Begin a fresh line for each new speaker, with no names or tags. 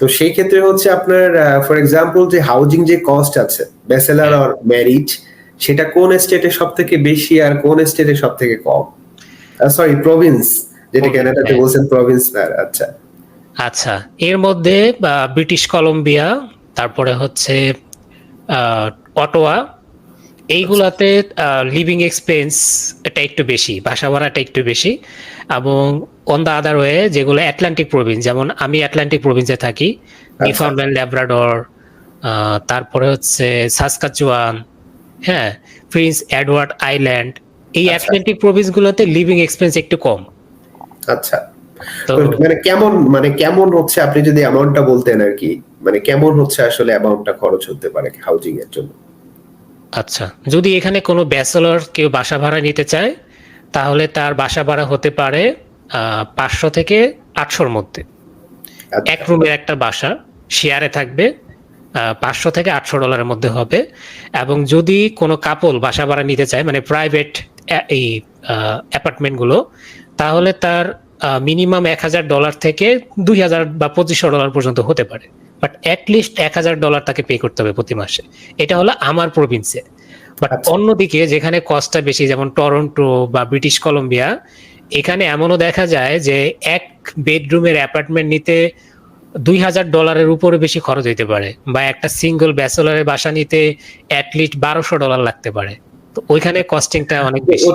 তো সেই ক্ষেত্রে হচ্ছে আপনার ফর এক্সাম্পল যে হাউজিং যে কস্ট আছে ব্যাচেলার। অর ম্যারিড সেটা কোন স্টেটে সব থেকে বেশি আর কোন স্টেটে সব থেকে কম সরি প্রভিন্স যেটা ক্যানাডাতে। বলছেন প্রভিন্স স্যার আচ্ছা
আচ্ছা এর মধ্যে ব্রিটিশ কলম্বিয়া তারপরে হচ্ছে অটোয়া এইগুলাতে লিভিং এক্সপেন্স এটা একটু বেশি বাসা ভাড়াটা একটু বেশি এবং অন দ্য আদার ওয়ে যেগুলো অ্যাটলান্টিক প্রভিন্স যেমন আমি অ্যাটলান্টিক প্রভিন্সে থাকি নিউফাউন্ডল্যান্ড ল্যাব্রাডর তারপরে হচ্ছে সাসকাচুয়ান হ্যাঁ প্রিন্স এডওয়ার্ড আইল্যান্ড এই
আচ্ছা।
অ্যাটলান্টিক প্রভিন্সগুলোতে লিভিং এক্সপেন্স একটু কম।
আচ্ছা।
তো
মানে কেমন মানে কেমন হচ্ছে আপনি যদি অ্যামাউন্টটা বলতেন আর কি মানে কেমন হচ্ছে আসলে অ্যামাউন্টটা খরচ হতে পারে হাউজিং এর জন্য?
আচ্ছা যদি এখানে কোনো ব্যাচেলর কেউ বাসা ভাড়া নিতে চায় তাহলে তার বাসা ভাড়া হতে পারে পাঁচশো থেকে আটশোর মধ্যে
আচ্ছা।
এক রুমের একটা বাসা শেয়ারে থাকবে পাঁচশো থেকে আটশো ডলারের মধ্যে হবে এবং যদি কোনো কাপল বাসা ভাড়া নিতে চায় মানে প্রাইভেট এই অ্যাপার্টমেন্টগুলো তাহলে তার মিনিমাম এক হাজার ডলার থেকে দুই হাজার বা পঁচিশশো ডলার পর্যন্ত হতে পারে। বাট অ্যাটলিস্ট এক হাজার ডলার তাকে পে করতে হবে প্রতি মাসে। এটা হলো আমার প্রভিন্সে বাট
আচ্ছা।
অন্যদিকে যেখানে কস্টটা বেশি যেমন টরন্টো বা ব্রিটিশ কলম্বিয়া এখানে এমনও দেখা যায় যে এক বেডরুমের অ্যাপার্টমেন্ট নিতে দুই হাজার ডলারের উপরে বেশি খরচ হইতে পারে বা একটা সিঙ্গল ব্যাচেলারের বাসা নিতে অ্যাটলিস্ট বারোশো ডলার লাগতে পারে। তো ওইখানে কস্টিংটা অনেক বেশি।